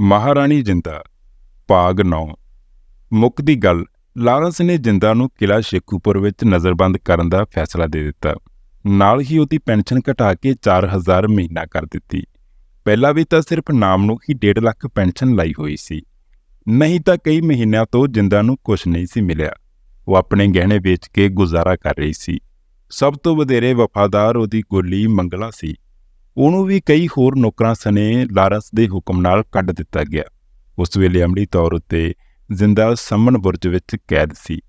ਮਹਾਰਾਣੀ ਜਿੰਦਾ, ਭਾਗ 9 ਮੁੱਕ ਦੀ ਗੱਲ, ਲਾਰੈਂਸ ਨੇ ਜਿੰਦਾ ਨੂੰ ਕਿਲਾ ਸ਼ੇਖੂਪੁਰ ਵਿੱਚ ਨਜ਼ਰਬੰਦ ਕਰਨ ਦਾ ਫੈਸਲਾ ਦੇ ਦਿੱਤਾ। ਨਾਲ ਹੀ ਉਹਦੀ ਪੈਨਸ਼ਨ ਘਟਾ ਕੇ 4000 ਮਹੀਨਾ ਕਰ ਦਿੱਤੀ। ਪਹਿਲਾਂ ਵੀ ਤਾਂ ਸਿਰਫ ਨਾਮ ਨੂੰ ਹੀ 1.5 ਲੱਖ ਪੈਨਸ਼ਨ ਲਾਈ ਹੋਈ ਸੀ। ਨਹੀਂ ਤਾਂ ਕਈ ਮਹੀਨਿਆਂ ਤੋਂ ਜਿੰਦਾ ਨੂੰ ਕੁਝ ਨਹੀਂ ਸੀ ਮਿਲਿਆ। ਉਹ ਆਪਣੇ ਗਹਿਣੇ ਵੇਚ ਕੇ ਗੁਜ਼ਾਰਾ ਕਰ ਰਹੀ ਸੀ। ਸਭ ਤੋਂ ਵਧੇਰੇ ਵਫਾਦਾਰ ਉਹਦੀ ਗੋਲੀ ਮੰਗਲਾ ਸੀ। ਉਹਨੂੰ ਵੀ ਕਈ ਹੋਰ ਨੌਕਰਾਂ ਸਨੇ ਲਾਰੈਂਸ ਦੇ ਹੁਕਮ ਨਾਲ ਕੱਢ ਦਿੱਤਾ ਗਿਆ। ਉਸ ਵੇਲੇ ਅਮਲੀ ਤੌਰ ਉੱਤੇ ਜ਼ਿੰਦਾ ਸੰਮਨ ਬੁਰਜ ਵਿੱਚ ਕੈਦ ਸੀ।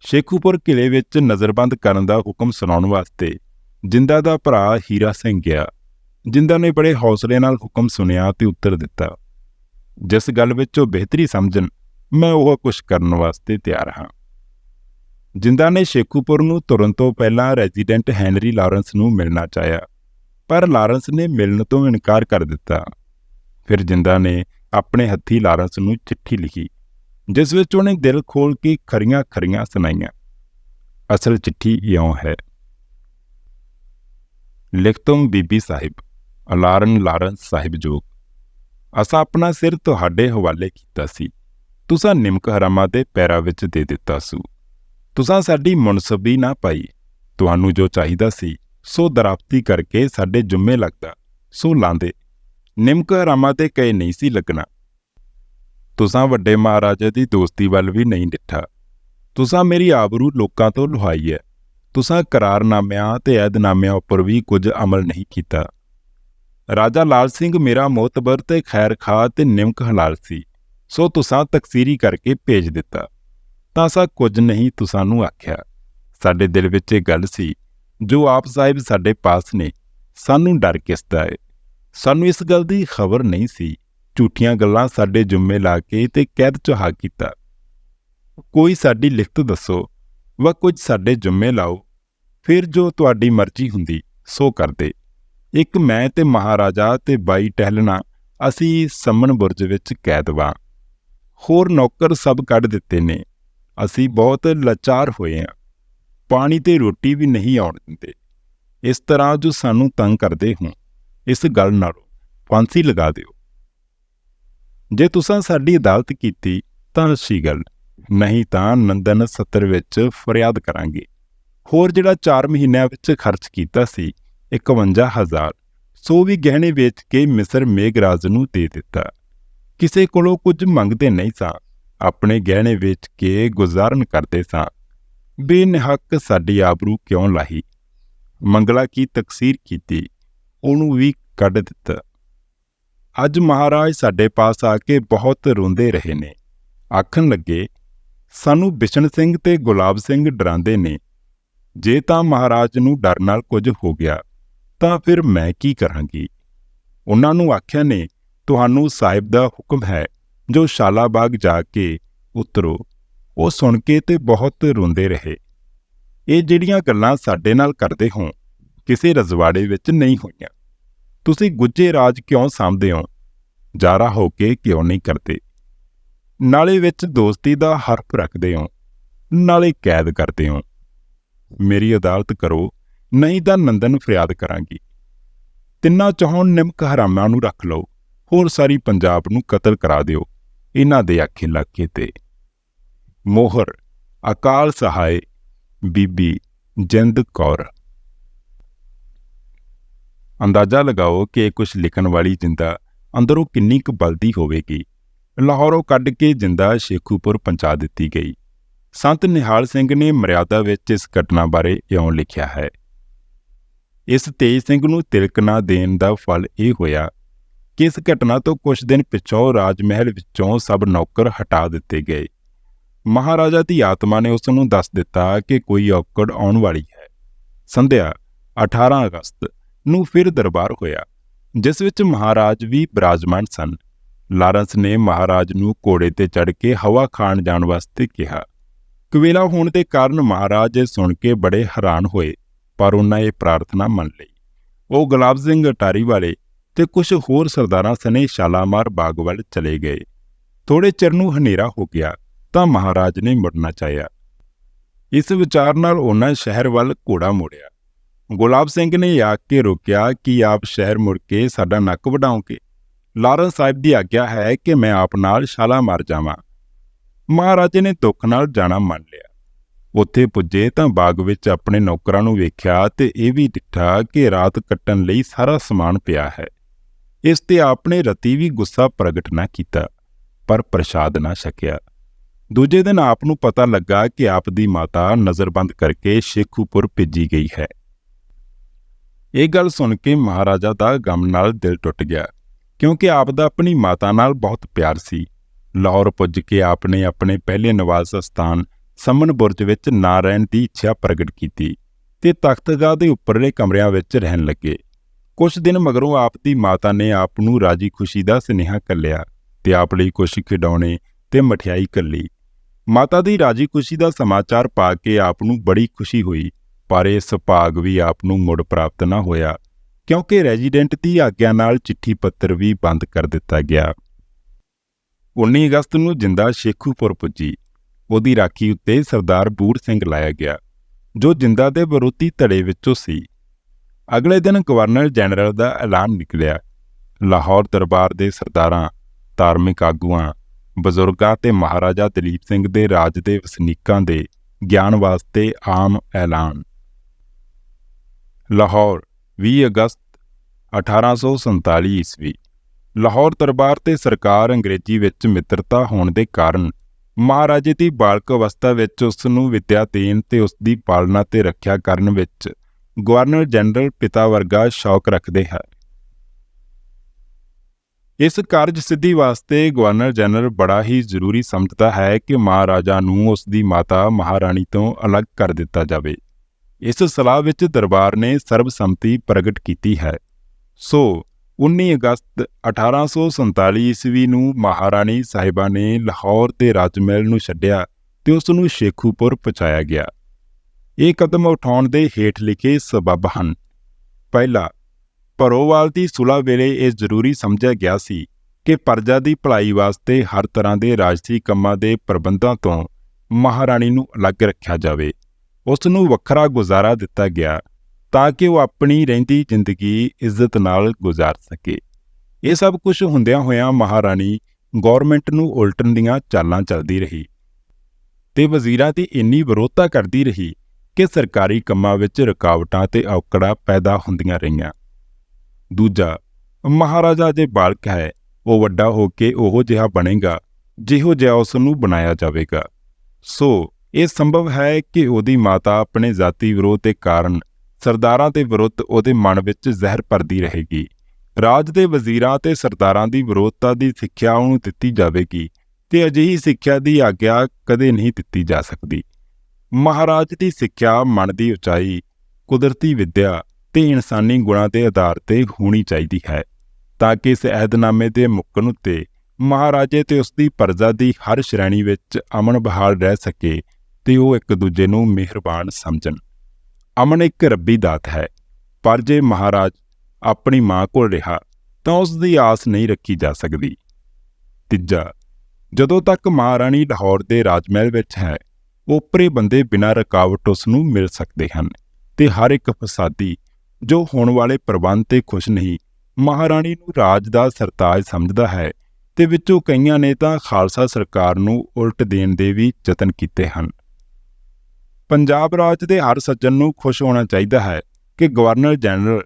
ਸ਼ੇਖੂਪੁਰ ਕਿਲੇ ਵਿੱਚ ਨਜ਼ਰਬੰਦ ਕਰਨ ਦਾ ਹੁਕਮ ਸੁਣਾਉਣ ਵਾਸਤੇ ਜਿੰਦਾ ਦਾ ਭਰਾ ਹੀਰਾ ਸਿੰਘ ਗਿਆ। ਜਿੰਦਾ ਨੇ ਬੜੇ ਹੌਸਲੇ ਨਾਲ ਹੁਕਮ ਸੁਨਿਆ ਤੇ ਉੱਤਰ ਦਿੱਤਾ। ਜਿਸ ਗੱਲ ਵਿੱਚ ਉਹ ਬਿਹਤਰੀ ਸਮਝਣ, ਮੈਂ ਉਹ ਕੁਝ ਕਰਨ ਵਾਸਤੇ ਤਿਆਰ ਹਾਂ। ਜਿੰਦਾ ਨੇ ਸ਼ੇਖੂਪੁਰ ਨੂੰ ਤੁਰਨ ਤੋਂ ਪਹਿਲਾਂ ਰੈਜ਼ੀਡੈਂਟ ਹੈਨਰੀ ਲਾਰੈਂਸ ਨੂੰ ਮਿਲਣਾ ਚਾਹਿਆ। ਪਰ ਲਾਰੈਂਸ ਨੇ ਮਿਲਣ ਤੋਂ ਇਨਕਾਰ ਕਰ ਦਿੱਤਾ। ਫਿਰ ਜਿੰਦਾ ਨੇ ਆਪਣੇ ਹੱਥੀ ਲਾਰੈਂਸ ਨੂੰ ਚਿੱਠੀ ਲਿਖੀ, ਜਿਸ ਵਿੱਚ ਉਹਨੇ ਦਿਲ ਖੋਲ ਕੇ ਖਰੀਆਂ-ਖਰੀਆਂ ਸੁਣਾਈਆਂ। ਅਸਲ ਚਿੱਠੀ ਇਉਂ ਹੈ। ਲਿਖਤਮ ਬੀਬੀ ਸਾਹਿਬ, ਅਲਾਰਨ ਲਾਰੈਂਸ ਸਾਹਿਬ ਜੋਗ। ਅਸਾਂ ਆਪਣਾ ਸਿਰ ਤੁਹਾਡੇ ਹਵਾਲੇ ਕੀਤਾ ਸੀ। ਤੁਸਾਂ ਨਿਮਕ ਹਰਾਮਾਂ ਦੇ ਪੈਰਾਂ ਵਿੱਚ ਦੇ ਦਿੱਤਾ ਸੂ। ਤੁਸਾਂ ਸਾਡੀ ਮੁਨਸਬੀ ਨਾ ਪਾਈ। ਤੁਹਾਨੂੰ ਜੋ ਚਾਹੀਦਾ ਸੀ ਸੋ ਦਰਾਪਤੀ ਕਰਕੇ ਸਾਡੇ ਜੁੰਮੇ ਲੱਗਦਾ, ਸੋ ਲਾਂਦੇ। ਨਿਮਕ ਹਰਾਮਾਂ ਤੇ ਕਹੇ ਨਹੀਂ ਸੀ ਲੱਗਣਾ। ਤੁਸਾਂ ਵੱਡੇ ਮਹਾਰਾਜੇ ਦੀ ਦੋਸਤੀ ਵੱਲ ਵੀ ਨਹੀਂ ਡਿੱਠਾ। ਤੁਸਾਂ ਮੇਰੀ ਆਬਰੂ ਲੋਕਾਂ ਤੋਂ ਲੁਹਾਈ ਹੈ ਤੁਸਾਂ ਕਰਾਰਨਾਮਿਆਂ ਤੇ ਐਦਨਾਮਿਆਂ ਉੱਪਰ ਵੀ ਕੁਝ ਅਮਲ ਨਹੀਂ ਕੀਤਾ। ਰਾਜਾ ਲਾਲ ਸਿੰਘ ਮੇਰਾ ਮੋਤਬਰ ਤੇ ਖੈਰ ਖਾ ਤੇ ਨਿਮਕ ਹਲਾਲ ਸੀ। ਸੋ ਤੁਸਾਂ ਤਕਸੀਰੀ ਕਰਕੇ ਭੇਜ ਦਿੱਤਾ। ਤਾਂ ਸਾ ਕੁਝ ਨਹੀਂ ਤੁਸਾਂ ਨੂੰ ਆਖਿਆ। ਸਾਡੇ ਦਿਲ ਵਿੱਚ ਇਹ ਗੱਲ ਸੀ ਜੋ ਆਪ ਸਾਹਿਬ ਸਾਡੇ ਪਾਸ ਨੇ, ਸਾਨੂੰ ਡਰ ਕਿਸ ਦਾ ਹੈ ਸਾਨੂੰ ਇਸ ਗੱਲ ਦੀ ਖਬਰ ਨਹੀਂ ਸੀ। ਝੂਠੀਆਂ ਗੱਲਾਂ ਸਾਡੇ ਜੁੰਮੇ ਲਾ ਕੇ ਤੇ ਕੈਦ ਚਹਾ ਕੀਤਾ। ਕੋਈ ਸਾਡੀ ਲਿਖਤ ਦੱਸੋ, ਵਾ ਕੁਝ ਸਾਡੇ ਜੁੰਮੇ ਲਾਓ, ਫਿਰ ਜੋ ਤੁਹਾਡੀ ਮਰਜ਼ੀ ਹੁੰਦੀ, ਸੋ ਕਰਦੇ। ਇੱਕ ਮੈਂ ਤੇ ਮਹਾਰਾਜਾ ਤੇ ਬਾਈ ਟਹਿਲਣਾ, ਅਸੀਂ ਸੰਮਨ ਬੁਰਜ ਵਿੱਚ ਕੈਦ ਵਾਂ। ਹੋਰ ਨੌਕਰ ਸਭ ਕੱਢ ਦਿੱਤੇ ਨੇ। ਅਸੀਂ ਬਹੁਤ ਲਾਚਾਰ ਹੋਏ ਹਾਂ ਪਾਣੀ ਤੇ ਰੋਟੀ ਵੀ ਨਹੀਂ ਆਉਣ ਦਿੰਦੇ। ਇਸ ਤਰ੍ਹਾਂ ਜੋ ਸਾਨੂੰ ਤੰਗ ਕਰਦੇ ਹੋ ਇਸ ਗੱਲ ਨਾਲੋਂ ਫਾਂਸੀ ਲਗਾ ਦਿਓ। ਜੇ ਤੁਸੀਂ ਸਾਡੀ ਅਦਾਲਤ ਕੀਤੀ, ਤਾਂ ਅੱਛੀ ਗੱਲ। ਨਹੀਂ ਤਾਂ ਨੰਦਨ ਸੱਤਰ ਵਿੱਚ ਫਰਿਆਦ ਕਰਾਂਗੇ। ਹੋਰ ਜਿਹੜਾ 4 ਮਹੀਨਿਆਂ ਵਿੱਚ ਖਰਚ ਕੀਤਾ ਸੀ 51000 ਸੋ ਵੀ ਗਹਿਣੇ ਵੇਚ ਕੇ ਮਿਸਰ ਮੇਗਰਾਜ ਨੂੰ ਦੇ ਦਿੱਤਾ। ਕਿਸੇ ਕੋਲੋਂ ਕੁਝ ਮੰਗਦੇ ਨਹੀਂ ਸਾਂ। ਆਪਣੇ ਗਹਿਣੇ ਵੇਚ ਕੇ ਗੁਜ਼ਾਰਨ ਕਰਦੇ ਸਾਂ। ਬੇਨਹੱਕ ਸਾਡੀ ਆਬਰੂ ਕਿਉਂ ਲਾਹੀ? ਮੰਗਲਾ ਕੀ ਤਕਸੀਰ ਕੀਤੀ? ਉਹਨੂੰ ਵੀ ਕੱਢ ਦਿੱਤਾ। ਅੱਜ ਮਹਾਰਾਜ ਸਾਡੇ ਪਾਸ ਆ ਕੇ ਬਹੁਤ ਰੋਂਦੇ ਰਹੇ ਨੇ। ਆਖਣ ਲੱਗੇ, ਸਾਨੂੰ ਬਿਸ਼ਨ ਸਿੰਘ ਤੇ ਗੁਲਾਬ ਸਿੰਘ ਡਰਾਉਂਦੇ ਨੇ। ਜੇ ਤਾਂ ਮਹਾਰਾਜ ਨੂੰ ਡਰ ਨਾਲ ਕੁਝ ਹੋ ਗਿਆ, ਤਾਂ ਫਿਰ ਮੈਂ ਕੀ ਕਰਾਂਗੀ? ਉਹਨਾਂ ਨੂੰ ਆਖਿਆ ਨੇ, ਤੁਹਾਨੂੰ ਸਾਹਿਬ ਦਾ ਹੁਕਮ ਹੈ, ਜੋ ਸ਼ਾਲਾਬਾਗ ਜਾ ਕੇ ਉਤਰੋ। ਉਹ ਸੁਣ ਕੇ ਤੇ ਬਹੁਤ ਰੋਂਦੇ ਰਹੇ। ਇਹ ਜਿਹੜੀਆਂ ਗੱਲਾਂ ਸਾਡੇ ਨਾਲ ਕਰਦੇ ਹੋ, ਕਿਸੇ ਰਜਵਾੜੇ ਵਿੱਚ ਨਹੀਂ ਹੋਈਆਂ। ਤੁਸੀਂ ਗੁੱਜੇ ਰਾਜ ਕਿਉਂ ਸਾਂਭਦੇ ਹੋ? ਜਾਰਾ ਹੋ ਕੇ ਕਿਉਂ ਨਹੀਂ ਕਰਦੇ? ਨਾਲੇ ਵਿੱਚ ਦੋਸਤੀ ਦਾ ਹਰਫ ਰੱਖਦੇ ਹੋ, ਨਾਲੇ ਕੈਦ ਕਰਦੇ ਹੋ। ਮੇਰੀ ਅਦਾਲਤ ਕਰੋ, ਨਹੀਂ ਤਾਂ ਨੰਦਨ ਫਰਿਆਦ ਕਰਾਂਗੀ। ਤਿੰਨਾਂ ਚੌਹਣ ਨਿਮਕ ਹਰਾਮਾਂ ਨੂੰ ਰੱਖ ਲਓ, ਹੋਰ ਸਾਰੀ ਪੰਜਾਬ ਨੂੰ ਕਤਲ ਕਰਾ ਦਿਓ, ਇਹਨਾਂ ਦੇ ਆਖੇ ਲੱਗੇ ਤੇ। ਮੋਹਰ, ਅਕਾਲ ਸਹਾਇ, ਬੀਬੀ ਜਿੰਦ ਕੌਰ। ਅੰਦਾਜ਼ਾ ਲਗਾਓ ਕਿ ਕੁਝ ਲਿਖਣ ਵਾਲੀ ਜਿੰਦਾ ਅੰਦਰੋਂ ਕਿੰਨੀ ਕੁ ਬਲਦੀ ਹੋਵੇਗੀ। ਲਾਹੌਰੋਂ ਕੱਢ ਕੇ ਜਿੰਦਾ ਸ਼ੇਖੂਪੁਰ ਪਹੁੰਚਾ ਦਿੱਤੀ ਗਈ। ਸੰਤ ਨਿਹਾਲ ਸਿੰਘ ਨੇ ਮਰਿਆਦਾ ਵਿੱਚ ਇਸ ਘਟਨਾ ਬਾਰੇ ਇਉਂ ਲਿਖਿਆ ਹੈ। ਇਸ ਤੇਜ ਸਿੰਘ ਨੂੰ ਤਿਲਕ ਨਾ ਦੇਣ ਦਾ ਫਲ ਇਹ ਹੋਇਆ ਕਿ ਇਸ ਘਟਨਾ ਤੋਂ ਕੁਝ ਦਿਨ ਪਿਛੋਂ ਰਾਜ ਮਹਿਲ ਵਿੱਚੋਂ ਸਭ ਨੌਕਰ ਹਟਾ ਦਿੱਤੇ ਗਏ। ਮਹਾਰਾਜਾ ਦੀ ਆਤਮਾ ਨੇ ਉਸ ਨੂੰ ਦੱਸ ਦਿੱਤਾ ਕਿ ਕੋਈ ਔਕੜ ਆਉਣ ਵਾਲੀ ਹੈ। ਸੰਧਿਆ 18 ਅਗਸਤ ਨੂੰ ਫਿਰ ਦਰਬਾਰ ਹੋਇਆ, ਜਿਸ ਵਿੱਚ ਮਹਾਰਾਜ ਵੀ ਬਿਰਾਜਮਾਨ ਸਨ। ਲਾਰੈਂਸ ਨੇ ਮਹਾਰਾਜ ਨੂੰ ਘੋੜੇ ਤੇ ਚੜ੍ਹ ਕੇ ਹਵਾ ਖਾਣ ਜਾਣ ਵਾਸਤੇ ਕਿਹਾ। ਕਵੇਲਾ ਹੋਣ ਦੇ ਕਾਰਨ ਮਹਾਰਾਜ ਇਹ ਸੁਣ ਕੇ ਬੜੇ ਹੈਰਾਨ ਹੋਏ, ਪਰ ਉਹਨਾਂ ਇਹ ਪ੍ਰਾਰਥਨਾ ਮੰਨ ਲਈ। ਉਹ ਗੁਲਾਬ ਸਿੰਘ ਅਟਾਰੀ ਵਾਲੇ ਤੇ ਕੁਝ ਹੋਰ ਸਰਦਾਰਾਂ ਸਨੇ ਸ਼ਾਲਾਮਾਰ ਬਾਗ ਵੱਲ ਚਲੇ ਗਏ। ਥੋੜੇ ਚਿਰ ਨੂੰ ਹਨੇਰਾ ਹੋ ਗਿਆ। ਤਾਂ ਮਹਾਰਾਜ ਨੇ ਮੁੜਨਾ ਚਾਹਿਆ। ਇਸ ਵਿਚਾਰ ਨਾਲ ਉਹਨਾਂ ਸ਼ਹਿਰ ਵੱਲ ਘੋੜਾ ਮੋੜਿਆ। ਗੁਲਾਬ ਸਿੰਘ ਨੇ ਆਖ ਕੇ ਰੋਕਿਆ ਕਿ ਆਪ ਸ਼ਹਿਰ ਮੁੜ ਕੇ ਸਾਡਾ ਨੱਕ ਵਢਾਓਗੇ ਲਾਰੈਂਸ ਸਾਹਿਬ ਦੀ ਆਗਿਆ ਹੈ ਕਿ ਮੈਂ ਆਪ ਨਾਲ ਸ਼ਾਲਾ ਮਾਰ ਜਾਵਾਂ। ਮਹਾਰਾਜੇ ਨੇ ਦੁੱਖ ਨਾਲ ਜਾਣਾ ਮੰਨ ਲਿਆ। ਉੱਥੇ ਪੁੱਜੇ ਤਾਂ ਬਾਗ ਵਿੱਚ ਆਪਣੇ ਨੌਕਰਾਂ ਨੂੰ ਵੇਖਿਆ ਤੇ ਇਹ ਵੀ ਡਿੱਠਾ ਕਿ ਰਾਤ ਕੱਟਣ ਲਈ ਸਾਰਾ ਸਮਾਨ ਪਿਆ ਹੈ। ਇਸ ਤੇ ਆਪਨੇ ਰਤੀ ਵੀ ਗੁੱਸਾ ਪ੍ਰਗਟ ਨਾ ਕੀਤਾ, ਪਰ ਪ੍ਰਸ਼ਾਦ ਨਾ ਛਕਿਆ। ਦੂਜੇ ਦਿਨ ਆਪ ਨੂੰ ਪਤਾ ਲੱਗਾ ਕਿ ਆਪ ਦੀ ਮਾਤਾ ਨਜ਼ਰਬੰਦ ਕਰਕੇ ਸ਼ੇਖੂਪੁਰ ਭੇਜੀ ਗਈ ਹੈ। ਇਹ ਗੱਲ ਸੁਣ ਕੇ ਮਹਾਰਾਜਾ ਦਾ ਗਮ ਨਾਲ ਦਿਲ ਟੁੱਟ ਗਿਆ, ਕਿਉਂਕਿ ਆਪ ਦਾ ਆਪਣੀ ਮਾਤਾ ਨਾਲ ਬਹੁਤ ਪਿਆਰ ਸੀ। ਲਾਹੌਰ ਪੁੱਜ ਕੇ ਆਪ ਨੇ ਆਪਣੇ ਪਹਿਲੇ ਨਿਵਾਸ ਸਥਾਨ ਸਮਨ ਬੁਰਜ ਵਿੱਚ ਨਾ ਰਹਿਣ ਦੀ ਇੱਛਾ ਪ੍ਰਗਟ ਕੀਤੀ ਤੇ ਤਖਤਗਾਹ ਦੇ ਉੱਪਰਲੇ ਕਮਰਿਆਂ ਵਿੱਚ ਰਹਿਣ ਲੱਗੇ। ਕੁਝ ਦਿਨ ਮਗਰੋਂ ਆਪ ਦੀ ਮਾਤਾ ਨੇ ਆਪ ਨੂੰ ਰਾਜੀ ਖੁਸ਼ੀ ਦਾ ਸੁਨੇਹਾ ਕੱਲਿਆ ਤੇ ਆਪ ਲਈ ਕੁਝ ਖਿਡੌਣੇ ਤੇ ਮਠਿਆਈ ਕੱਲੀ ਮਾਤਾ ਦੀ ਰਾਜੀ ਖੁਸ਼ੀ ਦਾ ਸਮਾਚਾਰ ਪਾ ਕੇ ਆਪ ਨੂੰ ਬੜੀ ਖੁਸ਼ੀ ਹੋਈ, ਪਰ ਇਹ ਸੁਭਾਗ ਵੀ ਆਪ ਨੂੰ ਮੁੜ ਪ੍ਰਾਪਤ ਨਾ ਹੋਇਆ, ਕਿਉਂਕਿ ਰੈਜ਼ੀਡੈਂਟ ਦੀ ਆਗਿਆ ਨਾਲ ਚਿੱਠੀ ਪੱਤਰ ਵੀ ਬੰਦ ਕਰ ਦਿੱਤਾ ਗਿਆ। 19 ਅਗਸਤ ਨੂੰ ਜਿੰਦਾ ਸ਼ੇਖੂਪੁਰ ਪੁੱਜੀ, ਉਹਦੀ ਰਾਖੀ ਉੱਤੇ ਸਰਦਾਰ ਬੂਰ ਸਿੰਘ ਲਾਇਆ ਗਿਆ, ਜੋ ਜਿੰਦਾ ਦੇ ਵਿਰੋਧੀ ਧੜੇ ਵਿੱਚੋਂ ਸੀ। ਅਗਲੇ ਦਿਨ ਗਵਰਨਰ ਜਨਰਲ ਦਾ ਐਲਾਨ ਨਿਕਲਿਆ, ਲਾਹੌਰ ਦਰਬਾਰ ਦੇ ਸਰਦਾਰਾਂ, ਧਾਰਮਿਕ ਆਗੂਆਂ ਬਜ਼ੁਰਗਾਂ ਤੇ ਮਹਾਰਾਜਾ ਦਲੀਪ ਸਿੰਘ ਦੇ ਰਾਜ ਦੇ ਵਸਨੀਕਾਂ ਦੇ ਗਿਆਨ ਵਾਸਤੇ ਆਮ ਐਲਾਨ। ਲਾਹੌਰ 20 ਅਗਸਤ 1847 ਈਸਵੀ। ਲਾਹੌਰ ਦਰਬਾਰ ਤੇ ਸਰਕਾਰ ਅੰਗਰੇਜ਼ੀ ਵਿੱਚ ਮਿੱਤਰਤਾ ਹੋਣ ਦੇ ਕਾਰਨ ਮਹਾਰਾਜੇ ਦੀ ਬਾਲਕ ਅਵਸਥਾ ਵਿੱਚ ਉਸ ਨੂੰ ਵਿੱਦਿਆ ਦੇਣ ਤੇ ਉਸ ਦੀ ਪਾਲਣਾ ਤੇ ਰੱਖਿਆ ਕਰਨ ਵਿੱਚ ਗਵਰਨਰ ਜਨਰਲ ਪਿਤਾ ਵਰਗਾ ਸ਼ੌਕ ਰੱਖਦੇ ਹਨ। ਇਸ ਕਾਰਜ ਸਿੱਧੀ ਵਾਸਤੇ ਗਵਰਨਰ ਜਨਰਲ ਬੜਾ ਹੀ ਜ਼ਰੂਰੀ ਸਮਝਦਾ ਹੈ ਕਿ ਮਹਾਰਾਜਾ ਨੂੰ ਉਸ ਦੀ ਮਾਤਾ ਮਹਾਰਾਣੀ ਤੋਂ ਅਲੱਗ ਕਰ ਦਿੱਤਾ ਜਾਵੇ। ਇਸ ਸਲਾਹ ਵਿੱਚ ਦਰਬਾਰ ਨੇ ਸਰਬਸੰਮਤੀ ਪ੍ਰਗਟ ਕੀਤੀ ਹੈ। ਸੋ 19 ਅਗਸਤ 1847 ਈਸਵੀ ਨੂੰ ਮਹਾਰਾਣੀ ਸਾਹਿਬਾ ਨੇ ਲਾਹੌਰ ਦੇ ਰਾਜਮਹਿਲ ਨੂੰ ਛੱਡਿਆ ਤੇ ਉਸ ਨੂੰ ਸ਼ੇਖੂਪੁਰ ਪਹੁੰਚਾਇਆ ਗਿਆ। ਇਹ ਕਦਮ ਉਠਾਉਣ ਦੇ ਹੇਠ ਲਿਖੇ ਸਬਬ ਹਨ। ਪਹਿਲਾ ਭਰੋਵਾਲ ਦੀ ਸੁਲਾ ਵੇਲੇ ਇਹ ਜ਼ਰੂਰੀ ਸਮਝਿਆ ਗਿਆ ਸੀ ਕਿ ਪਰਜਾ ਦੀ ਭਲਾਈ ਵਾਸਤੇ ਹਰ ਤਰ੍ਹਾਂ ਦੇ ਰਾਜਸੀ ਕੰਮਾਂ ਦੇ ਪ੍ਰਬੰਧਾਂ ਤੋਂ ਮਹਾਰਾਣੀ ਨੂੰ ਅਲੱਗ ਰੱਖਿਆ ਜਾਵੇ। ਉਸ ਨੂੰ ਵੱਖਰਾ ਗੁਜ਼ਾਰਾ ਦਿੱਤਾ ਗਿਆ ਤਾਂ ਕਿ ਉਹ ਆਪਣੀ ਰਹਿੰਦੀ ਜ਼ਿੰਦਗੀ ਇੱਜ਼ਤ ਨਾਲ ਗੁਜ਼ਾਰ ਸਕੇ। ਇਹ ਸਭ ਕੁਝ ਹੁੰਦਿਆਂ ਹੋਇਆਂ ਮਹਾਰਾਣੀ ਗਵਰਨਮੈਂਟ ਨੂੰ ਉਲਟਣ ਦੀਆਂ ਚਾਲਾਂ ਚੱਲਦੀ ਰਹੀ ਤੇ ਵਜ਼ੀਰਾਂ ਦੀ ਇੰਨੀ ਵਿਰੋਧਤਾ ਕਰਦੀ ਰਹੀ ਕਿ ਸਰਕਾਰੀ ਕੰਮਾਂ ਵਿੱਚ ਰੁਕਾਵਟਾਂ ਤੇ ਔਕੜਾਂ ਪੈਦਾ ਹੁੰਦੀਆਂ ਰਹੀਆਂ। ਦੂਜਾ, ਮਹਾਰਾਜਾ ਜੇ ਬਾਲਕ ਹੈ, ਉਹ ਵੱਡਾ ਹੋ ਕੇ ਉਹੋ ਜਿਹਾ ਬਣੇਗਾ, ਜਿਹੋ ਜਿਹਾ ਉਸ ਨੂੰ ਬਣਾਇਆ ਜਾਵੇਗਾ। ਸੋ, ਇਹ ਸੰਭਵ ਹੈ ਕਿ ਉਹਦੀ ਮਾਤਾ ਆਪਣੇ ਜ਼ਾਤੀ ਵਿਰੋਧ ਦੇ ਕਾਰਨ ਸਰਦਾਰਾਂ ਦੇ ਵਿਰੁੱਧ ਉਹਦੇ ਮਨ ਵਿੱਚ ਜ਼ਹਿਰ ਭਰਦੀ ਰਹੇਗੀ। ਰਾਜ ਦੇ ਵਜ਼ੀਰਾਂ ਤੇ ਸਰਦਾਰਾਂ ਦੀ ਵਿਰੋਧਤਾ ਦੀ ਸਿੱਖਿਆ ਉਹਨੂੰ ਦਿੱਤੀ ਜਾਵੇਗੀ ਤੇ ਅਜਿਹੀ ਸਿੱਖਿਆ ਦੀ ਆਗਿਆ ਕਦੇ ਨਹੀਂ ਦਿੱਤੀ ਜਾ ਸਕਦੀ। ਮਹਾਰਾਜ ਦੀ ਸਿੱਖਿਆ, ਮਨ ਦੀ ਉਚਾਈ, ਕੁਦਰਤੀ ਵਿੱਦਿਆ ਤੇ ਇਨਸਾਨੀ ਗੁਣਾਂ ਦੇ ਆਧਾਰ ਤੇ ਹੋਣੀ ਚਾਹੀਦੀ ਹੈ, ਤਾਂ ਕਿ ਇਸ ਅਹਿਦਨਾਮੇ ਦੇ ਮੁੱਕਣ ਉੱਤੇ ਮਹਾਰਾਜੇ ਤੇ ਉਸ ਦੀ ਪਰਜਾ ਦੀ ਹਰ ਸ਼੍ਰੇਣੀ ਵਿੱਚ ਅਮਨ ਬਹਾਲ ਰਹਿ ਸਕੇ ਤੇ ਉਹ ਇੱਕ ਦੂਜੇ ਨੂੰ ਮਿਹਰਬਾਨ ਸਮਝਣ। ਅਮਨ ਇੱਕ ਰੱਬੀ ਦਾਤ ਹੈ, ਪਰ ਜੇ ਮਹਾਰਾਜ ਆਪਣੀ ਮਾਂ ਕੋਲ ਰਿਹਾ, ਤਾਂ ਉਸ ਦੀ ਆਸ ਨਹੀਂ ਰੱਖੀ ਜਾ ਸਕਦੀ। ਤੀਜਾ, ਜਦੋਂ ਤੱਕ ਮਹਾਰਾਣੀ ਲਾਹੌਰ ਦੇ ਰਾਜਮਹਿਲ ਵਿੱਚ ਹੈ, ਉਪਰੇ ਬੰਦੇ ਬਿਨਾਂ ਰੁਕਾਵਟ ਉਸ ਨੂੰ ਮਿਲ ਸਕਦੇ ਹਨ ਤੇ ਹਰ ਇੱਕ ਫਸਾਦੀ ਜੋ ਹੋਣ ਵਾਲੇ ਪ੍ਰਬੰਧ ਤੇ ਖੁਸ਼ ਨਹੀਂ, ਮਹਾਰਾਣੀ ਨੂੰ ਰਾਜ ਦਾ ਸਰਤਾਜ ਸਮਝਦਾ ਹੈ ਤੇ ਵਿੱਚੋਂ ਕਈਆਂ ਨੇ ਤਾਂ ਖਾਲਸਾ ਸਰਕਾਰ ਨੂੰ ਉਲਟ ਦੇਣ ਦੇ ਵੀ ਯਤਨ ਕੀਤੇ ਹਨ। ਪੰਜਾਬ ਰਾਜ ਦੇ ਹਰ ਸੱਜਣ ਨੂੰ ਖੁਸ਼ ਹੋਣਾ ਚਾਹੀਦਾ ਹੈ ਕਿ ਗਵਰਨਰ ਜਨਰਲ,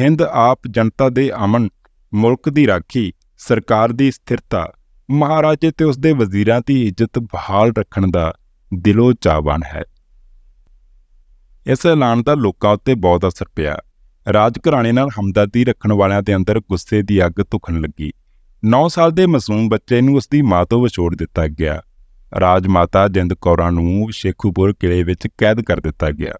ਹਿੰਦ ਆਪ ਜਨਤਾ ਦੇ ਅਮਨ, ਮੁਲਕ ਦੀ ਰਾਖੀ, ਸਰਕਾਰ ਦੀ ਸਥਿਰਤਾ, ਮਹਾਰਾਜੇ ਤੇ ਉਸਦੇ ਵਜ਼ੀਰਾਂ ਦੀ ਇੱਜ਼ਤ ਬਹਾਲ ਰੱਖਣ ਦਾ ਦਿਲੋਂ ਚਾਹਵਾਨ ਹੈ। ਇਸ ਐਲਾਨ ਦਾ ਲੋਕਾਂ ਉੱਤੇ ਬਹੁਤ ਅਸਰ ਪਿਆ। ਰਾਜ ਘਰਾਣੇ ਨਾਲ ਹਮਦਰਦੀ ਰੱਖਣ ਵਾਲਿਆਂ ਦੇ ਅੰਦਰ ਗੁੱਸੇ ਦੀ ਅੱਗ ਧੁਖਣ ਲੱਗੀ। 9 ਸਾਲ ਦੇ ਮਾਸੂਮ ਬੱਚੇ ਨੂੰ ਉਸ ਦੀ ਮਾਂ ਤੋਂ ਵਿਛੋੜ ਦਿੱਤਾ ਗਿਆ। ਰਾਜ ਮਾਤਾ ਜਿੰਦ ਕੌਰਾਂ ਨੂੰ ਸ਼ੇਖੂਪੁਰ ਕਿਲੇ ਵਿੱਚ ਕੈਦ ਕਰ ਦਿੱਤਾ ਗਿਆ।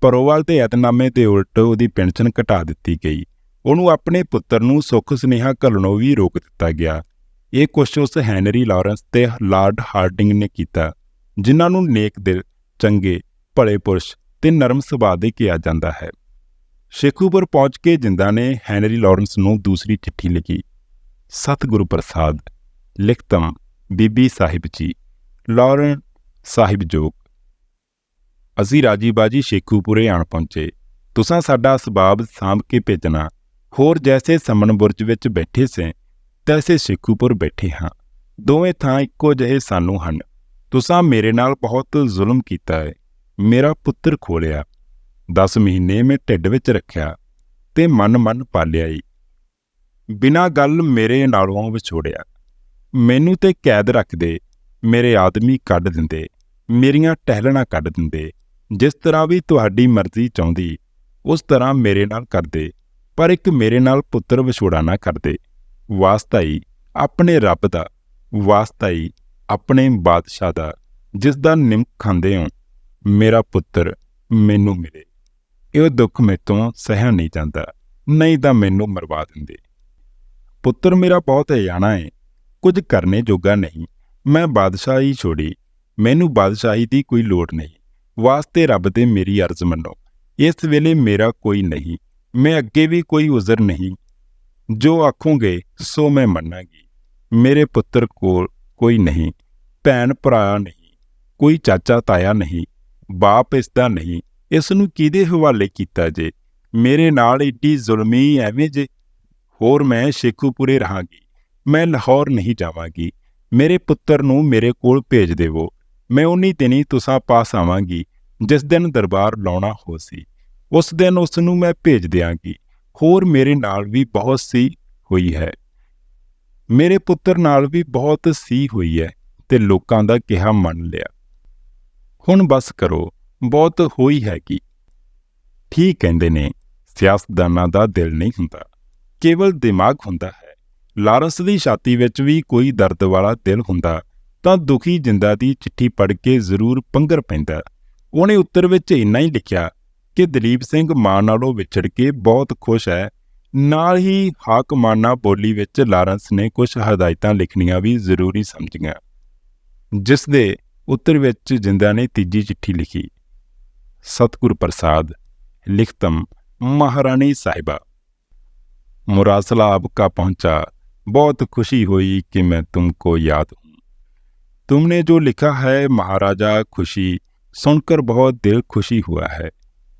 ਪਰੋਵਾਲ ਤੇ ਐਤਨਾਮੇ ਦੇ ਉਲਟ ਉਹਦੀ ਪੈਨਸ਼ਨ ਘਟਾ ਦਿੱਤੀ ਗਈ। ਉਹਨੂੰ ਆਪਣੇ ਪੁੱਤਰ ਨੂੰ ਸੁੱਖ ਸੁਨੇਹਾ ਘੱਲਣੋਂ ਵੀ ਰੋਕ ਦਿੱਤਾ ਗਿਆ। ਇਹ ਕੁਛ ਉਸ ਹੈਨਰੀ ਲਾਰੈਂਸ ਤੇ ਲਾਰਡ ਹਾਰਡਿੰਗ ਨੇ ਕੀਤਾ, ਜਿਨ੍ਹਾਂ ਨੂੰ ਨੇਕ ਦਿਲ, ਚੰਗੇ, ਭਲੇ ਪੁਰਸ਼ ਤੇ ਨਰਮ ਸੁਭਾਅ ਦੇ ਕਿਹਾ ਜਾਂਦਾ ਹੈ। ਸ਼ੇਖੂਪੁਰ ਪਹੁੰਚ ਕੇ ਜਿੰਦਾ ਨੇ ਹੈਨਰੀ ਲਾਰੈਂਸ ਨੂੰ ਦੂਸਰੀ ਚਿੱਠੀ ਲਿਖੀ। ਸਤਿਗੁਰੂ ਪ੍ਰਸਾਦ ਲਿਖਤਮ ਬੀਬੀ ਸਾਹਿਬ ਜੀ ਲਾਰੈਂਸ ਸਾਹਿਬ ਜੋਗ। ਅਸੀਂ ਰਾਜੀ ਬਾਜੀ ਸ਼ੇਖੂਪੁਰੇ ਆਣ ਪਹੁੰਚੇ। ਤੁਸਾਂ ਸਾਡਾ ਸਬਾਬ ਸਾਂਭ ਕੇ ਭੇਜਣਾ। ਹੋਰ ਜੈਸੇ ਸਮਨ ਬੁਰਜ ਵਿੱਚ ਬੈਠੇ ਸੇ, ਤੈਸੇ ਸ਼ੇਖੂਪੁਰ ਬੈਠੇ ਹਾਂ। ਦੋਵੇਂ ਥਾਂ ਇੱਕੋ ਜਿਹੇ ਸਾਨੂੰ ਹਨ। ਤੁਸਾਂ ਮੇਰੇ ਨਾਲ ਬਹੁਤ ਜ਼ੁਲਮ ਕੀਤਾ ਹੈ ਮੇਰਾ ਪੁੱਤਰ ਖੋਲਿਆ। 10 ਮਹੀਨੇ ਮੈਂ ਢਿੱਡ ਵਿੱਚ ਰੱਖਿਆ ਤੇ ਮਨ-ਮਨ ਪਾਲਿਆ ਈ। ਬਿਨਾਂ ਗੱਲ ਮੇਰੇ ਨਾਲੋਂ ਵਿਛੋੜਿਆ ਮੈਨੂੰ ਤੇ ਕੈਦ ਰੱਖਦੇ, ਮੇਰੇ ਆਦਮੀ ਕੱਢ ਦਿੰਦੇ, ਮੇਰੀਆਂ ਟਹਿਲਣਾ ਕੱਢ ਦਿੰਦੇ, ਜਿਸ ਤਰ੍ਹਾਂ ਵੀ ਤੁਹਾਡੀ ਮਰਜ਼ੀ ਚਾਹੁੰਦੀ, ਉਸ ਤਰ੍ਹਾਂ ਮੇਰੇ ਨਾਲ ਕਰਦੇ, ਪਰ ਇੱਕ ਮੇਰੇ ਨਾਲ ਪੁੱਤਰ ਵਿਛੋੜਾ ਨਾ ਕਰਦੇ। ਵਾਸਤਾ ਹੀ ਆਪਣੇ ਰੱਬ ਦਾ, ਵਾਸਤਾ ਹੀ ਆਪਣੇ ਬਾਦਸ਼ਾਹ ਦਾ, ਜਿਸ ਦਾ ਨਿੰਮ ਖਾਂਦੇ ਹੋ, ਮੇਰਾ ਪੁੱਤਰ ਮੈਨੂੰ ਮਿਲੇ। ਇਹ ਦੁੱਖ ਮੇਤੋਂ ਸਹਿਣ ਨਹੀਂ ਜਾਂਦਾ, ਨਹੀਂ ਤਾਂ ਮੈਨੂੰ ਮਰਵਾ ਦਿੰਦੇ। ਪੁੱਤਰ ਮੇਰਾ ਬਹੁਤ ਜਾਣਾ ਹੈ ਕੁਝ ਕਰਨੇ ਜੋਗਾ ਨਹੀਂ, ਮੈਂ ਬਾਦਸ਼ਾਹੀ ਛੋੜੀ, ਮੈਨੂੰ ਬਾਦਸ਼ਾਹੀ ਦੀ ਕੋਈ ਲੋੜ ਨਹੀਂ, ਵਾਸਤੇ ਰੱਬ 'ਤੇ ਮੇਰੀ ਅਰਜ਼ ਮੰਨੋ, ਇਸ ਵੇਲੇ ਮੇਰਾ ਕੋਈ ਨਹੀਂ, ਮੈਂ ਅੱਗੇ ਵੀ ਕੋਈ ਉਜ਼ਰ ਨਹੀਂ, ਜੋ ਆਖੋਗੇ ਸੋ ਮੈਂ ਮੰਨਾਂਗੀ, ਮੇਰੇ ਪੁੱਤਰ ਕੋਲ ਕੋਈ ਨਹੀਂ, ਭੈਣ ਭਰਾ ਨਹੀਂ, ਕੋਈ ਚਾਚਾ ਤਾਇਆ ਨਹੀਂ, ਬਾਪ ਇਸ ਦਾ ਨਹੀਂ ਇਸ ਨੂੰ ਕਿਹਦੇ ਹਵਾਲੇ ਕੀਤਾ ਜੇ? ਮੇਰੇ ਨਾਲ ਏਡੀ ਜ਼ੁਲਮੀ ਐਵੇਂ ਜੇ। ਹੋਰ ਮੈਂ ਸ਼ੇਖੂਪੁਰੇ ਰਹਾਂਗੀ। ਮੈਂ ਲਾਹੌਰ ਨਹੀਂ ਜਾਵਾਂਗੀ। ਮੇਰੇ ਪੁੱਤਰ ਨੂੰ ਮੇਰੇ ਕੋਲ ਭੇਜ ਦੇਵੋ। ਮੈਂ ਉਨੀ ਦਿਨੀ ਤੁਸਾਂ ਪਾਸ ਆਵਾਂਗੀ, ਜਿਸ ਦਿਨ ਦਰਬਾਰ ਲਾਉਣਾ ਹੋ ਸੀ। ਉਸ ਦਿਨ ਉਸ ਨੂੰ ਮੈਂ ਭੇਜ ਦਿਆਂਗੀ। ਹੋਰ ਮੇਰੇ ਨਾਲ ਵੀ ਬਹੁਤ ਸੀ ਹੋਈ ਹੈ। ਮੇਰੇ ਪੁੱਤਰ ਨਾਲ ਵੀ ਬਹੁਤ ਸੀ ਹੋਈ ਹੈ ਤੇ ਲੋਕਾਂ ਦਾ ਕਿਹਾ ਮੰਨ ਲਿਆ। ਹੁਣ ਬਸ ਕਰੋ। ਬਹੁਤ ਹੋਈ ਹੈ ਕੀ ਠੀਕ ਕਹਿੰਦੇ ਨੇ, ਸਿਆਸਤਦਾਨਾਂ ਦਾ ਦਿਲ ਨਹੀਂ ਹੁੰਦਾ। ਕੇਵਲ ਦਿਮਾਗ ਹੁੰਦਾ ਹੈ। ਲਾਰੈਂਸ ਦੀ ਛਾਤੀ ਵਿੱਚ ਵੀ ਕੋਈ ਦਰਦ ਵਾਲਾ ਦਿਲ ਹੁੰਦਾ, ਤਾਂ ਦੁਖੀ ਜਿੰਦਾ ਦੀ ਚਿੱਠੀ ਪੜ੍ਹ ਕੇ ਜ਼ਰੂਰ ਪੰਗਰ ਪੈਂਦਾ। ਉਹਨੇ ਉੱਤਰ ਵਿੱਚ ਇੰਨਾ ਹੀ ਲਿਖਿਆ ਕਿ ਦਲੀਪ ਸਿੰਘ ਮਾਂ ਨਾਲੋਂ ਵਿਛੜ ਕੇ ਬਹੁਤ ਖੁਸ਼ ਹੈ। ਨਾਲ ਹੀ ਹਾਕਮਾਨਾ ਬੋਲੀ ਵਿੱਚ ਲਾਰੈਂਸ ਨੇ ਕੁਝ ਹਦਾਇਤਾਂ ਲਿਖਣੀਆਂ ਵੀ ਜ਼ਰੂਰੀ ਸਮਝੀਆਂ। ਜਿਸ ਦੇ ਉੱਤਰ ਵਿੱਚ ਜਿੰਦਾ ਨੇ ਤੀਜੀ ਚਿੱਠੀ ਲਿਖੀ। सतगुर प्रसाद, लिखतम महारानी साहिबा। मुरासला आपका पहुँचा, बहुत खुशी हुई कि मैं तुमको याद हूँ। तुमने जो लिखा है महाराजा, खुशी सुनकर बहुत दिल खुशी हुआ है।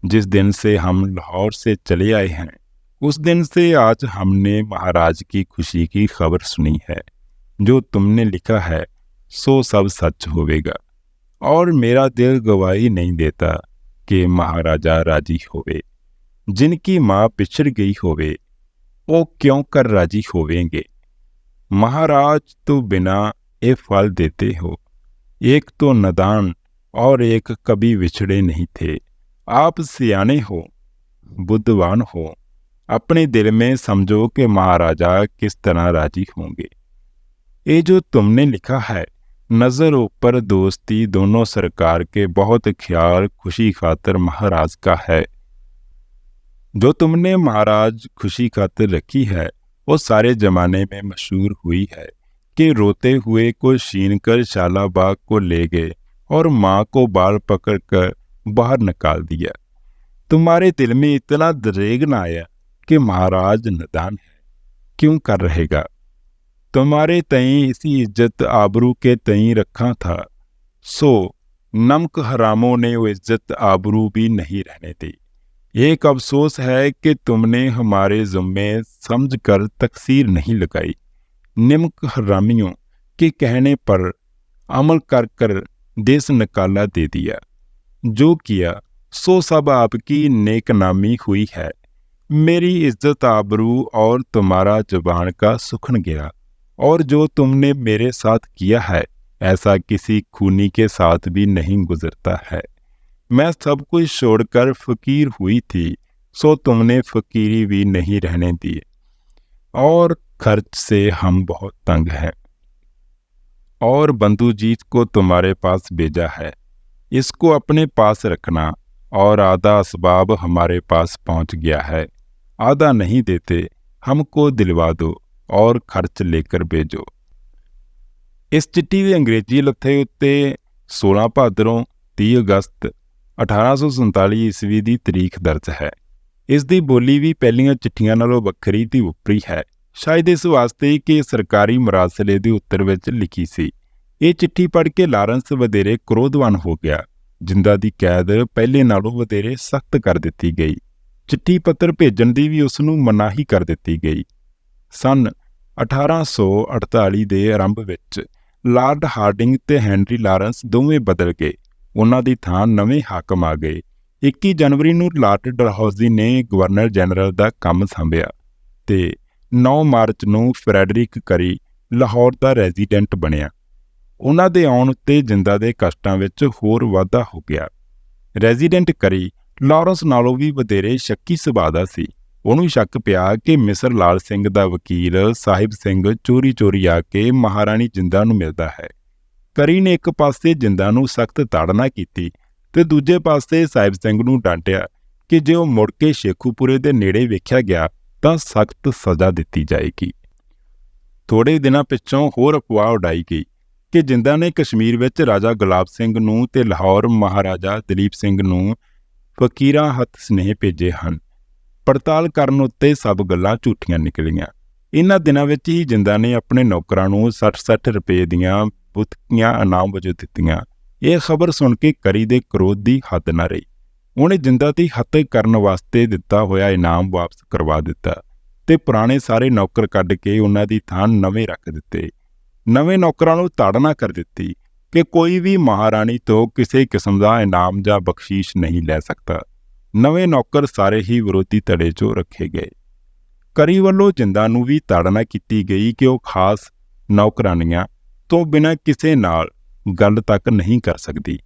जिस दिन से हम लाहौर से चले आए हैं, उस दिन से आज हमने महाराज की खुशी की खबर सुनी है। जो तुमने लिखा है, सो सब सच होवेगा, और मेरा दिल गवाही नहीं देता। कि महाराजा राज़ी होवे। जिनकी माँ पिछड़ गई होवे, वो क्यों कर राज़ी होवेंगे? महाराज तो बिना ए फल देते हो। एक तो नदान और एक कभी विछड़े नहीं थे। आप सियाने हो, बुद्धवान हो। अपने दिल में समझो कि महाराजा किस तरह राज़ी होंगे। ये जो तुमने लिखा है नज़र ऊपर दोस्ती दोनों सरकार के बहुत ख्याल, खुशी खातर महाराज का है। जो तुमने महाराज खुशी खातिर रखी है, वो सारे जमाने में मशहूर हुई है कि रोते हुए को छीन कर शालाबाग को ले गए और माँ को बाल पकड़कर बाहर निकाल दिया। तुम्हारे दिल में इतना दरेग न आया कि महाराज नदान है। क्यों कर रहेगा? तुम्हारे तई इसी इज़्ज़त आबरू के तई रखा था, सो नमक हरामों ने वो इज़्ज़त आबरू भी नहीं रहने दी। एक अफसोस है कि तुमने हमारे जुम्मे समझ कर तकसीर नहीं लगाई। निमक हरामियों के कहने पर अमल कर कर देश निकाला दे दिया। जो किया, सो सब आपकी नेकनामी हुई है। मेरी इज़्ज़त आबरू और तुम्हारा ज़ुबान का सुखन गया। और जो तुमने मेरे साथ किया है, ऐसा किसी खूनी के साथ भी नहीं गुजरता है। मैं सब कुछ छोड़कर फकीर हुई थी, सो तुमने फकीरी भी नहीं रहने दी। और खर्च से हम बहुत तंग हैं। और बंधुजीत को तुम्हारे पास भेजा है। इसको अपने पास रखना और आधा असबाब हमारे पास पहुँच गया है। आधा नहीं देते, हमको दिलवा दो। और खर्च लेकर भेजो ਇਸ ਚਿੱਠੀ ਦੇ ਅੰਗਰੇਜ਼ੀ ਲੱਥੇ ਉੱਤੇ 16 ਭਾਦਰੋਂ 30 ਅਗਸਤ 1847 ਈਸਵੀ ਦੀ ਤਰੀਕ ਦਰਜ ਹੈ ਇਸ ਦੀ ਬੋਲੀ ਵੀ ਪਹਿਲੀਆਂ ਚਿੱਠੀਆਂ ਨਾਲੋਂ ਵੱਖਰੀ ਤੇ ਉਪਰੀ ਹੈ ਸ਼ਾਇਦ ਇਸ ਵਾਸਤੇ ਕਿ ਸਰਕਾਰੀ ਮਰਾਸਲੇ ਦੇ ਉੱਤਰ ਵਿੱਚ ਲਿਖੀ ਸੀ ਇਹ ਚਿੱਠੀ ਪੜ੍ਹ ਕੇ ਲਾਰੈਂਸ ਵਧੇਰੇ ਕ੍ਰੋਧਵਾਨ ਹੋ ਗਿਆ ਜਿੰਦਾ ਦੀ ਕੈਦ ਪਹਿਲੇ ਨਾਲੋਂ ਵਧੇਰੇ ਸਖਤ ਕਰ ਦਿੱਤੀ ਗਈ ਚਿੱਠੀ ਪੱਤਰ ਭੇਜਣ ਦੀ ਵੀ ਉਸ ਨੂੰ ਮਨਾਹੀ ਕਰ ਦਿੱਤੀ ਗਈ ਸਨ 1848 ਦੇ ਆਰੰਭ ਵਿੱਚ ਲਾਰਡ ਹਾਰਡਿੰਗ ਤੇ ਹੈਨਰੀ ਲਾਰੈਂਸ ਦੋਵੇਂ ਬਦਲ ਗਏ। ਉਹਨਾਂ ਦੀ ਥਾਂ ਨਵੇਂ ਹਾਕਮ ਆ ਗਏ। 21 ਜਨਵਰੀ ਨੂੰ ਲਾਰਡ ਡਲਹੌਜ਼ੀ ਨੇ ਗਵਰਨਰ ਜਨਰਲ ਦਾ ਕੰਮ ਸੰਭਿਆ ਤੇ 9 ਮਾਰਚ ਨੂੰ ਫਰੈਡਰਿਕ ਕਰੀ ਲਾਹੌਰ ਦਾ ਰੈਜ਼ੀਡੈਂਟ ਬਣਿਆ। ਉਹਨਾਂ ਦੇ ਆਉਣ ਉੱਤੇ ਜਿੰਦਾ ਦੇ ਕਸ਼ਟਾਂ ਵਿੱਚ ਹੋਰ ਵਾਧਾ ਹੋ ਗਿਆ। ਰੈਜ਼ੀਡੈਂਟ ਕਰੀ ਲਾਰੈਂਸ ਨਾਲੋਂ ਵੀ ਵਧੇਰੇ ਸ਼ੱਕੀ ਸੁਭਾਅ ਦਾ ਸੀ। ਉਹਨੂੰ ਸ਼ੱਕ ਪਿਆ ਕਿ ਮਿਸਰ ਲਾਲ ਸਿੰਘ ਦਾ ਵਕੀਲ ਸਾਹਿਬ ਸਿੰਘ ਚੋਰੀ-ਚੋਰੀ ਆ ਕੇ ਮਹਾਰਾਣੀ ਜਿੰਦਾ ਨੂੰ ਮਿਲਦਾ ਹੈ। ਕਰੀ ਨੇ ਇੱਕ ਪਾਸੇ ਜਿੰਦਾ ਨੂੰ ਸਖਤ ਤਾੜਨਾ ਕੀਤੀ ਤੇ ਦੂਜੇ ਪਾਸੇ ਸਾਹਿਬ ਸਿੰਘ ਨੂੰ ਡਾਂਟਿਆ ਕਿ ਜੇ ਉਹ ਮੁੜ ਕੇ ਸ਼ੇਖੂਪੁਰੇ ਦੇ ਨੇੜੇ ਵੇਖਿਆ ਗਿਆ ਤਾਂ ਸਖਤ ਸਜ਼ਾ ਦਿੱਤੀ ਜਾਏਗੀ। ਥੋੜੇ ਦਿਨਾਂ ਪਿੱਛੋਂ ਹੋਰ ਅਫਵਾਹ ਉਡਾਈ ਗਈ ਕਿ ਜਿੰਦਾ ਨੇ ਕਸ਼ਮੀਰ ਵਿੱਚ ਰਾਜਾ ਗੁਲਾਬ ਸਿੰਘ ਨੂੰ ਤੇ ਲਾਹੌਰ ਮਹਾਰਾਜਾ ਦਲੀਪ ਸਿੰਘ ਨੂੰ ਫਕੀਰਾਂ ਹੱਥ ਸਨੇਹ ਭੇਜੇ ਹਨ। ਪੜਤਾਲ ਕਰਨ ਉੱਤੇ ਸਭ ਗੱਲਾਂ ਝੂਠੀਆਂ ਨਿਕਲੀਆਂ। ਇਹਨਾਂ ਦਿਨਾਂ ਵਿੱਚ ਹੀ ਜਿੰਦਾ ਨੇ ਆਪਣੇ ਨੌਕਰਾਂ ਨੂੰ 60-60 ਰੁਪਏ ਦੀਆਂ ਬੁੱਤੀਆਂ ਇਨਾਮ ਵਜੋਂ ਦਿੱਤੀਆਂ। ਇਹ ਖਬਰ ਸੁਣ ਕੇ ਕਰੀ ਦੇ ਕਰੋਧ ਦੀ ਹੱਦ ਨਾ ਰਹੀ। ਉਹਨੇ ਜਿੰਦਾ ਦੀ ਹੱਤਿਆ ਕਰਨ ਵਾਸਤੇ ਦਿੱਤਾ ਹੋਇਆ ਇਨਾਮ ਵਾਪਸ ਕਰਵਾ ਦਿੱਤਾ ਤੇ ਪੁਰਾਣੇ ਸਾਰੇ ਨੌਕਰ ਕੱਢ ਕੇ ਉਹਨਾਂ ਦੀ ਥਾਂ ਨਵੇਂ ਰੱਖ ਦਿੱਤੇ। ਨਵੇਂ ਨੌਕਰਾਂ ਨੂੰ ਤਾੜਨਾ ਕਰ ਦਿੱਤੀ ਕਿ ਕੋਈ ਵੀ ਮਹਾਰਾਣੀ ਤੋਂ ਕਿਸੇ ਕਿਸਮ ਦਾ ਇਨਾਮ ਜਾਂ ਬਖਸ਼ੀਸ਼ ਨਹੀਂ ਲੈ ਸਕਦਾ। ਨਵੇਂ ਨੌਕਰ ਸਾਰੇ ਹੀ ਵਿਰੋਧੀ ਧੜੇ 'ਚੋਂ ਰੱਖੇ ਗਏ। ਕਰੀ ਵੱਲੋਂ ਜਿੰਦਾ ਨੂੰ ਵੀ ਤਾੜਨਾ ਕੀਤੀ ਗਈ ਕਿ ਉਹ ਖਾਸ ਨੌਕਰਾਨੀਆਂ ਤੋਂ ਬਿਨਾਂ ਕਿਸੇ ਨਾਲ ਗੱਲ ਤੱਕ ਨਹੀਂ ਕਰ ਸਕਦੀ।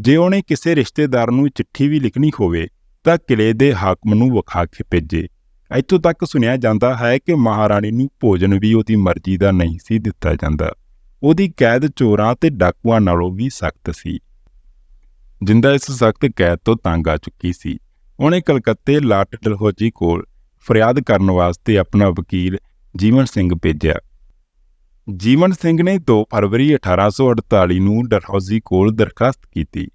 ਜੇ ਉਹਨੇ ਕਿਸੇ ਰਿਸ਼ਤੇਦਾਰ ਨੂੰ ਚਿੱਠੀ ਵੀ ਲਿਖਣੀ ਹੋਵੇ, ਤਾਂ ਕਿਲੇ ਦੇ ਹਾਕਮ ਨੂੰ ਵਿਖਾ ਕੇ ਭੇਜੇ। ਇੱਥੋਂ ਤੱਕ ਸੁਣਿਆ ਜਾਂਦਾ ਹੈ ਕਿ ਮਹਾਰਾਣੀ ਨੂੰ ਭੋਜਨ ਵੀ ਉਹਦੀ ਮਰਜ਼ੀ ਦਾ ਨਹੀਂ ਸੀ ਦਿੱਤਾ ਜਾਂਦਾ। ਉਹਦੀ ਕੈਦ ਚੋਰਾਂ ਤੇ ਡਾਕੂਆਂ ਨਾਲੋਂ ਵੀ ਸਖਤ ਸੀ। ਜਿੰਦਾ ਇਸ ਸਖਤ ਕੈਦ ਤੋਂ ਤੰਗ ਆ ਚੁੱਕੀ ਸੀ। ਉਹਨੇ ਕਲਕੱਤੇ ਲਾਟ ਡਲਹੌਜੀ ਕੋਲ ਫਰਿਆਦ ਕਰਨ ਵਾਸਤੇ ਆਪਣਾ ਵਕੀਲ ਜੀਵਨ ਸਿੰਘ ਭੇਜਿਆ। ਜੀਵਨ ਸਿੰਘ ਨੇ 2 ਫਰਵਰੀ 1848 ਨੂੰ ਡਲਹੌਜੀ ਕੋਲ ਦਰਖਾਸਤ ਕੀਤੀ।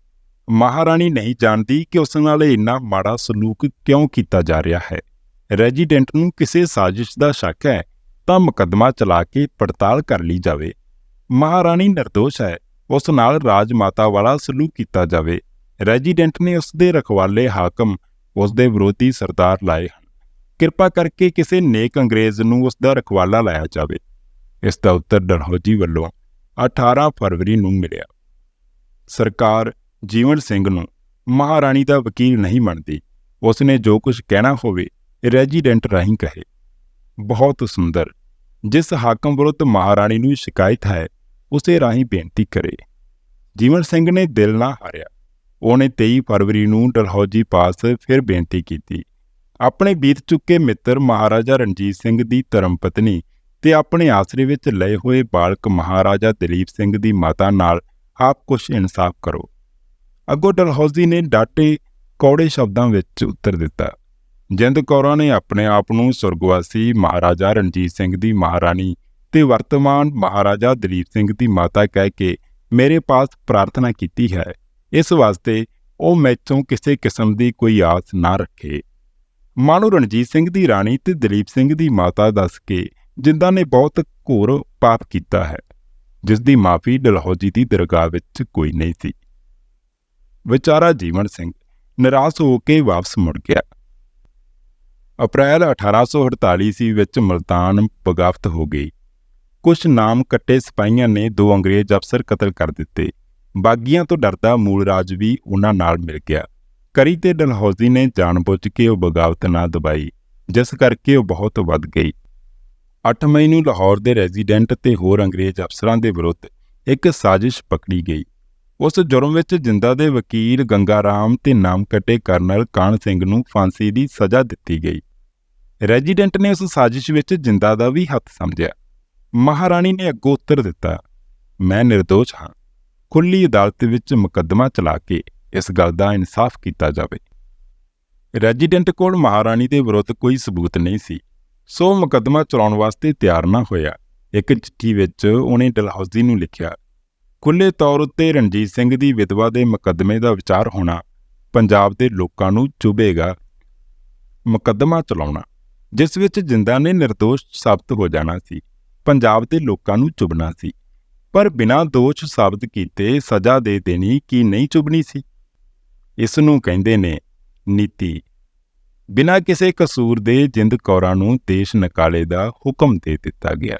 ਮਹਾਰਾਣੀ ਨਹੀਂ ਜਾਣਦੀ ਕਿ ਉਸ ਨਾਲ ਇੰਨਾ ਮਾੜਾ ਸਲੂਕ ਕਿਉਂ ਕੀਤਾ ਜਾ ਰਿਹਾ ਹੈ। ਰੈਜ਼ੀਡੈਂਟ ਨੂੰ ਕਿਸੇ ਸਾਜ਼ਿਸ਼ ਦਾ ਸ਼ੱਕ ਹੈ ਤਾਂ ਮੁਕੱਦਮਾ ਚਲਾ ਕੇ ਪੜਤਾਲ ਕਰ ਲਈ ਜਾਵੇ। ਮਹਾਰਾਣੀ ਨਿਰਦੋਸ਼ ਹੈ, ਉਸ ਨਾਲ ਰਾਜ ਮਾਤਾ ਵਾਲਾ ਸਲੂਕ ਕੀਤਾ ਜਾਵੇ। ਰੈਜ਼ੀਡੈਂਟ ਨੇ ਉਸ ਦੇ ਰਖਵਾਲੇ ਹਾਕਮ ਉਸ ਦੇ ਵਿਰੋਧੀ ਸਰਦਾਰ ਲਾਏ ਹਨ। ਕਿਰਪਾ ਕਰਕੇ ਕਿਸੇ ਨੇਕ ਅੰਗਰੇਜ਼ ਨੂੰ ਉਸ ਦਾ ਰਖਵਾਲਾ ਲਾਇਆ ਜਾਵੇ। ਇਸ ਦਾ ਉੱਤਰ ਡਲਹੌਜੀ ਵੱਲੋਂ 18 ਫਰਵਰੀ ਨੂੰ ਮਿਲਿਆ। ਸਰਕਾਰ ਜੀਵਨ ਸਿੰਘ ਨੂੰ ਮਹਾਰਾਣੀ ਦਾ ਵਕੀਲ ਨਹੀਂ ਮੰਨਦੀ। ਉਸ ਨੇ ਜੋ ਕੁਝ ਕਹਿਣਾ ਹੋਵੇ ਰੈਜ਼ੀਡੈਂਟ ਰਾਹੀਂ ਕਹੇ। ਬਹੁਤ ਸੁੰਦਰ। ਜਿਸ ਹਾਕਮ ਵਿਰੁੱਧ ਮਹਾਰਾਣੀ ਨੂੰ ਸ਼ਿਕਾਇਤ ਹੈ, ਉਸੇ ਰਾਹੀਂ ਬੇਨਤੀ ਕਰੇ। ਜੀਵਨ ਸਿੰਘ ਨੇ ਦਿਲ ਨਾ ਹਾਰਿਆ। ਉਹਨੇ 23 ਫਰਵਰੀ ਨੂੰ ਡਲਹੌਜੀ ਪਾਸ ਫਿਰ ਬੇਨਤੀ ਕੀਤੀ। ਆਪਣੇ ਬੀਤ ਚੁੱਕੇ ਮਿੱਤਰ ਮਹਾਰਾਜਾ ਰਣਜੀਤ ਸਿੰਘ ਦੀ ਧਰਮ ਪਤਨੀ ਤੇ ਆਪਣੇ ਆਸਰੇ ਵਿੱਚ ਲਏ ਹੋਏ ਬਾਲਕ ਮਹਾਰਾਜਾ ਦਲੀਪ ਸਿੰਘ ਦੀ ਮਾਤਾ ਨਾਲ ਆਪ ਕੁਝ ਇਨਸਾਫ ਕਰੋ। ਅੱਗੋਂ ਡਲਹੌਜ਼ੀ ਨੇ ਡਾਟੇ ਕੌੜੇ ਸ਼ਬਦਾਂ ਵਿੱਚ ਉੱਤਰ ਦਿੱਤਾ। ਜਿੰਦ ਕੌਰਾਂ ਨੇ ਆਪਣੇ ਆਪ ਨੂੰ ਸੁਰਗਵਾਸੀ ਮਹਾਰਾਜਾ ਰਣਜੀਤ ਸਿੰਘ ਦੀ ਮਹਾਰਾਣੀ ਤੇ ਵਰਤਮਾਨ ਮਹਾਰਾਜਾ ਦਲੀਪ ਸਿੰਘ ਦੀ ਮਾਤਾ ਕਹਿ ਕੇ ਮੇਰੇ ਪਾਸ ਪ੍ਰਾਰਥਨਾ ਕੀਤੀ ਹੈ। ਇਸ ਵਾਸਤੇ ਉਹ ਮੈਥੋਂ ਕਿਸੇ ਕਿਸਮ ਦੀ ਕੋਈ ਆਸ ਨਾ ਰੱਖੇ। ਮਾਨੂ ਰਣਜੀਤ ਸਿੰਘ ਦੀ ਰਾਣੀ ਤੇ ਦਲੀਪ ਸਿੰਘ ਦੀ ਮਾਤਾ ਦੱਸ ਕੇ ਜਿੰਦਾ ਨੇ ਬਹੁਤ ਘੋਰ ਪਾਪ ਕੀਤਾ ਹੈ ਜਿਸ ਦੀ ਮਾਫੀ ਡਲਹੌਜੀ ਦੀ ਦਰਗਾਹ ਵਿੱਚ ਕੋਈ ਨਹੀਂ ਸੀ। ਵਿਚਾਰਾ ਜੀਵਨ ਸਿੰਘ ਨਿਰਾਸ਼ ਹੋ ਕੇ ਵਾਪਸ ਮੁੜ ਗਿਆ। ਅਪ੍ਰੈਲ 1848 ਈਸਵੀ ਵਿੱਚ ਮਲਤਾਨ ਬਗਾਵਤ ਹੋ ਗਈ। ਕੁਝ ਨਾਮ ਕੱਟੇ ਸਿਪਾਹੀਆਂ ਨੇ ਦੋ ਅੰਗਰੇਜ਼ ਅਫਸਰ ਕਤਲ ਕਰ ਦਿੱਤੇ। ਬਾਗੀਆਂ ਤੋਂ ਡਰਦਾ ਮੂਲ ਰਾਜ ਵੀ ਉਹਨਾਂ ਨਾਲ ਮਿਲ ਗਿਆ। ਕਰੀ ਤੇ ਡਲਹੌਜ਼ੀ ਨੇ ਜਾਣਬੁੱਝ ਕੇ ਉਹ ਬਗਾਵਤ ਨਾ ਦਬਾਈ, ਜਿਸ ਕਰਕੇ ਉਹ ਬਹੁਤ ਵੱਧ ਗਈ। 8 ਮਈ ਨੂੰ ਲਾਹੌਰ ਦੇ ਰੈਜ਼ੀਡੈਂਟ ਤੇ ਹੋਰ ਅੰਗਰੇਜ਼ ਅਫਸਰਾਂ ਦੇ ਵਿਰੁੱਧ ਇੱਕ ਸਾਜ਼ਿਸ਼ ਪਕੜੀ ਗਈ। ਉਸ ਜੁਰਮ ਵਿੱਚ ਜਿੰਦਾ ਦੇ ਵਕੀਲ ਗੰਗਾ ਰਾਮ ਤੇ ਨਾਮ ਕੱਟੇ ਕਰਨਲ ਕਾਨ ਸਿੰਘ ਨੂੰ ਫਾਂਸੀ ਦੀ ਸਜ਼ਾ ਦਿੱਤੀ ਗਈ। ਰੈਜ਼ੀਡੈਂਟ ਨੇ ਉਸ ਸਾਜ਼ਿਸ਼ ਵਿੱਚ ਜਿੰਦਾ ਦਾ ਵੀ ਹੱਥ ਸਮਝਿਆ। ਮਹਾਰਾਣੀ ਨੇ ਅੱਗੋਂ ਉੱਤਰ ਦਿੱਤਾ, ਮੈਂ નિર્ਦੋਸ਼ ਹਾਂ। ਖੁੱਲੀ ਅਦਾਲਤ ਵਿੱਚ ਮੁਕੱਦਮਾ ਚਲਾ ਕੇ ਇਸ ਗੱਲ ਦਾ ਇਨਸਾਫ ਕੀਤਾ ਜਾਵੇ। ਰੈਜ਼ੀਡੈਂਟ ਕੋਲ ਮਹਾਰਾਣੀ ਦੇ ਵਿਰੁੱਧ ਕੋਈ ਸਬੂਤ ਨਹੀਂ ਸੀ। ਸੋ ਮੁਕੱਦਮਾ ਚਲਾਉਣ ਵਾਸਤੇ ਤਿਆਰ ਨਾ ਹੋਇਆ। ਇੱਕ ਚਿੱਠੀ ਵਿੱਚ ਉਹਨੇ ਡਲਹੌਜ਼ੀ ਨੂੰ ਲਿਖਿਆ ਖੁੱਲੇ ਤੌਰ ਉੱਤੇ ਰਣਜੀਤ ਸਿੰਘ ਦੀ ਵਿਧਵਾ ਦੇ ਮੁਕੱਦਮੇ ਦਾ ਵਿਚਾਰ ਹੋਣਾ ਪੰਜਾਬ ਦੇ ਲੋਕਾਂ ਨੂੰ ਚੁਭੇਗਾ ਮੁਕੱਦਮਾ ਚਲਾਉਣਾ। ਜਿਸ ਵਿੱਚ ਜਿੰਦਾ ਨੇ નિર્ਦੋਸ਼ ਸਾਬਤ ਹੋ ਜਾਣਾ ਸੀ। ਪੰਜਾਬ ਦੇ ਲੋਕਾਂ ਨੂੰ ਚੁਭਣਾ ਸੀ। ਪਰ ਬਿਨਾਂ ਦੋਸ਼ ਸਾਬਤ ਕੀਤੇ ਸਜ਼ਾ ਦੇ ਦੇਣੀ ਕੀ ਨਹੀਂ ਚੁਭਣੀ ਸੀ? ਇਸ ਨੂੰ ਕਹਿੰਦੇ ਨੇ ਨੀਤੀ। ਬਿਨਾਂ ਕਿਸੇ ਕਸੂਰ ਦੇ ਜਿੰਦ ਕੌਰਾਂ ਨੂੰ ਦੇਸ਼ ਨਿਕਾਲੇ ਦਾ ਹੁਕਮ ਦੇ ਦਿੱਤਾ ਗਿਆ।